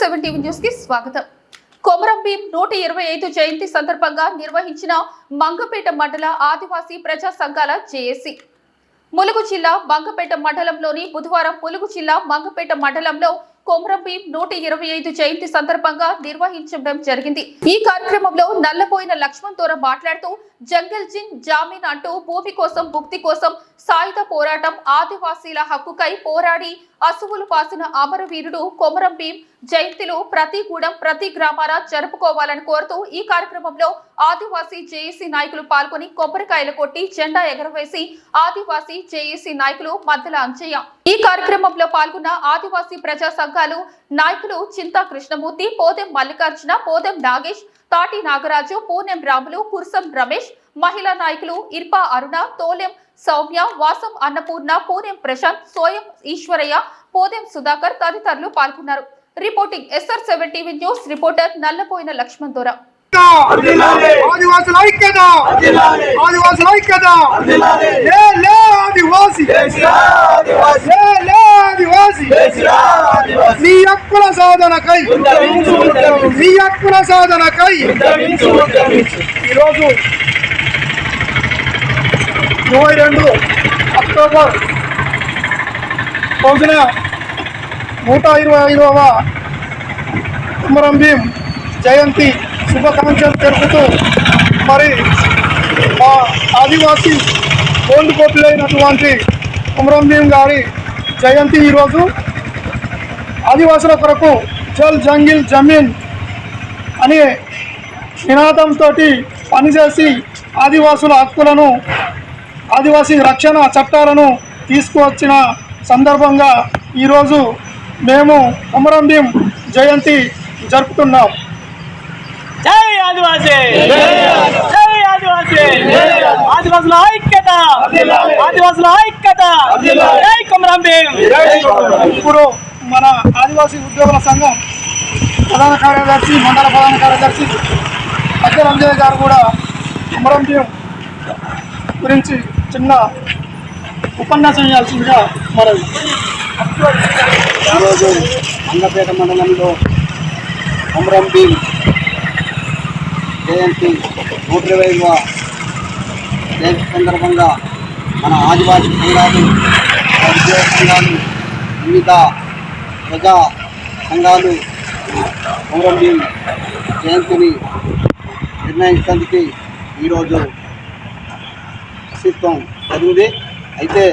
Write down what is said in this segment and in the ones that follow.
Seven TV న్యూస్కి స్వాగతం. కొమరం భీం నూట ఇరవై ఐదు జయంతి సందర్భంగా నిర్వహించిన మంగపేట మండల ఆదివాసీ ప్రజా సంఘాల జేఏసీ. ములుగు జిల్లా మంగపేట మండలంలోని బుధవారం ములుగు జిల్లా మంగపేట మండలంలో కొమరంభీం నూట ఇరవై ఐదు జయంతి సందర్భంగా నిర్వహించడం జరిగింది. ఈ కార్యక్రమంలో నల్లపోయిన లక్ష్మణ్ తోర మాట్లాడుతూ జంగల్ జిన్ జామీన్ అంటూ భూమి కోసం ముక్తి కోసం సాయుధ పోరాటం ఆదివాసీల హక్కుకై పోరాడి అసువులు పాసిన అమరవీరుడు కొమరం భీం జయంతిలు ప్రతి గూడెం ప్రతి గ్రామాన జరుపుకోవాలని కోరుతూ ఈ కార్యక్రమంలో ఆదివాసీ జేఏసీ నాయకులు పాల్గొని కొబ్బరికాయలు కొట్టి జెండా ఎగరవేసి ఆదివాసీ జేఏసీ నాయకులు మద్దెల అంచయ్య ఈ కార్యక్రమంలో పాల్గొన్న ఆదివాసీ ప్రజా సంఘాలు నాయకులు చింతా కృష్ణమూర్తి పోదెం మల్లికార్జున పోదెం నాగేష్ తాటి నాగరాజు పూనెం రాములు కుర్సం రమేష్ మహిళా నాయకులు ఇర్పా అరుణ తోలెం సౌమ్య వాసం అన్నపూర్ణ పూనెం ప్రశాంత్ సోయం ఈశ్వరయ్య పోదెం సుధాకర్ తదితరులు పాల్గొన్నారు. Reporting SR seven TV news reporter Nallapoyina Lakshman Dora. ఆదివాసుల ఐక్యత! ఆదివాసుల ఐక్యత! లే లే ఆదివాసి! లే లే ఆదివాసి! నీ హక్కుల సాధనకై! నీ హక్కుల సాధనకై! ఈరోజు ఇరవై రెండు అక్టోబర్ రోజున నూట ఇరవై ఐదవ కుమరం భీం జయంతి శుభాకాంక్షలు తెలుపుతూ మరి మా ఆదివాసీ గోల్డ్ కోట్లైనటువంటి కుమరం గారి జయంతి ఈరోజు. ఆదివాసుల కొరకు జల్ జంగిల్ జమీన్ అనే నినాదంతో పనిచేసి ఆదివాసుల హక్కులను ఆదివాసీ రక్షణ చట్టాలను తీసుకువచ్చిన సందర్భంగా ఈరోజు మేము కుమరంభీం జయంతి జరుపుతున్నాం. ఆదివాసీ! జై ఆదివాసీ! ఆదివాసుల ఐక్యత! ఆదివాసుల ఐక్యత! జై కొమరం భీం ఇప్పుడు మన ఆదివాసీ ఉద్యోగుల సంఘం ప్రధాన కార్యదర్శి మండల ప్రధాన కార్యదర్శి అఖిల అంజయ్ గారు కూడా కుమరం భీం గురించి చిన్న ఉపన్యాసం ఇవ్వాల్సిందిగా మనవి ఈరోజు మంగపేట మండలంలో కొమరం భీం జయంతి నూట ఇరవై ఐదవ జయంతి సందర్భంగా మన ఆదివాసీ సంఘాలు ఉద్యోగ సంఘాలు వివిధ ప్రజా సంఘాలు కొమరం జయంతిని నిర్ణయించడానికి ఈరోజు అస్తిత్వం జరిగింది. అయితే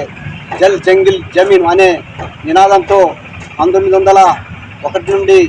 జల్ జంగిల్ జమీన్ అనే నినాదంతో పంతొమ్మిది వందల ఒకటి నుండి